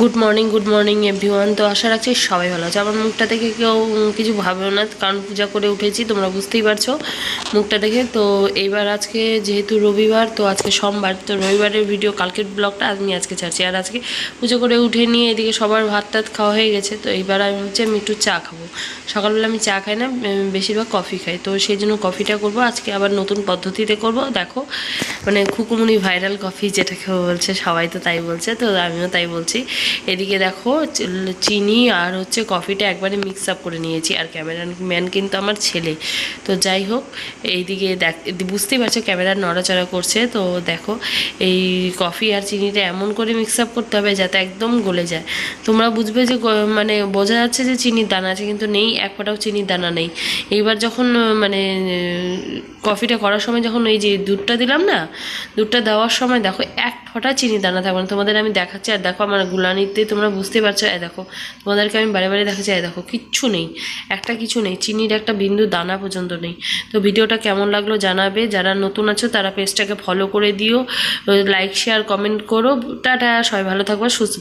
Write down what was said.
Good morning good morning everyone তো আশা রাখছি সবাই ভালো আছে। আমার মুখটা দেখে কেউ কিছু ভাবেও না, কারণ পূজা করে উঠেছি, তোমরা বুঝতেই পারছ মুখটা দেখে। তো এইবার আজকে যেহেতু রবিবার, তো আজকে সোমবার, তো রবিবারের ভিডিও কালকের ব্লগটা আমি আজকে ছাড়ছি। আর আজকে পুজো করে উঠে নিয়ে এদিকে সবার ভাত টাত খাওয়া হয়ে গেছে, তো এইবার আমি হচ্ছে আমি একটু চা খাব। সকালবেলা আমি চা খাই না বেশিরভাগ কফি খাই। তো সেই জন্য কফিটা করব। আজকে আবার নতুন পদ্ধতিতে করব। দেখো মানে খুকুমুনি ভাইরাল কফি যেটাকে বলছে, সবাই তো তাই বলছে, তো আমিও তাই বলছি। এদিকে দেখো, চিনি আর হচ্ছে কফিটা একবারে মিক্স আপ করে নিয়েছি। আর ক্যামেরা ম্যান কিন্তু আমার ছেলে। তো যাই হোক, এইদিকে দেখ, বুঝতেই পারছ ক্যামেরা নড়াচড়া করছে। তো দেখো, এই কফি আর চিনিটা এমন করে মিক্স আপ করতে হবে যাতে একদম গলে যায়। তোমরা বুঝবে যে মানে বোঝা যাচ্ছে যে চিনির দানা আছে কিন্তু নেই, এক ফোঁটাও চিনির দানা নেই। এইবার যখন মানে কফিটা করার সময় যখন এই যে দুধটা দিলাম না, দুধটা দেওয়ার সময় দেখো এক ফোঁটা চিনি দানা থাকবে না তোমাদের আমি দেখাচ্ছি, আর দেখো আমার গুলানিতে তোমরা বুঝতে পারছ এ দেখো, তোমাদেরকে আমি বারে বারে দেখাচ্ছি এ দেখো, কিচ্ছু নেই, একটা কিছু নেই, চিনির একটা বিন্দু দানা পর্যন্ত নেই। তো ভিডিওটা কেমন লাগল জানাবে, যারা নতুন আছো তারা পেজটাকে ফলো করে দিও, লাইক শেয়ার কমেন্ট করো, টাটা, সবাই ভালো থাকব, সুস্থ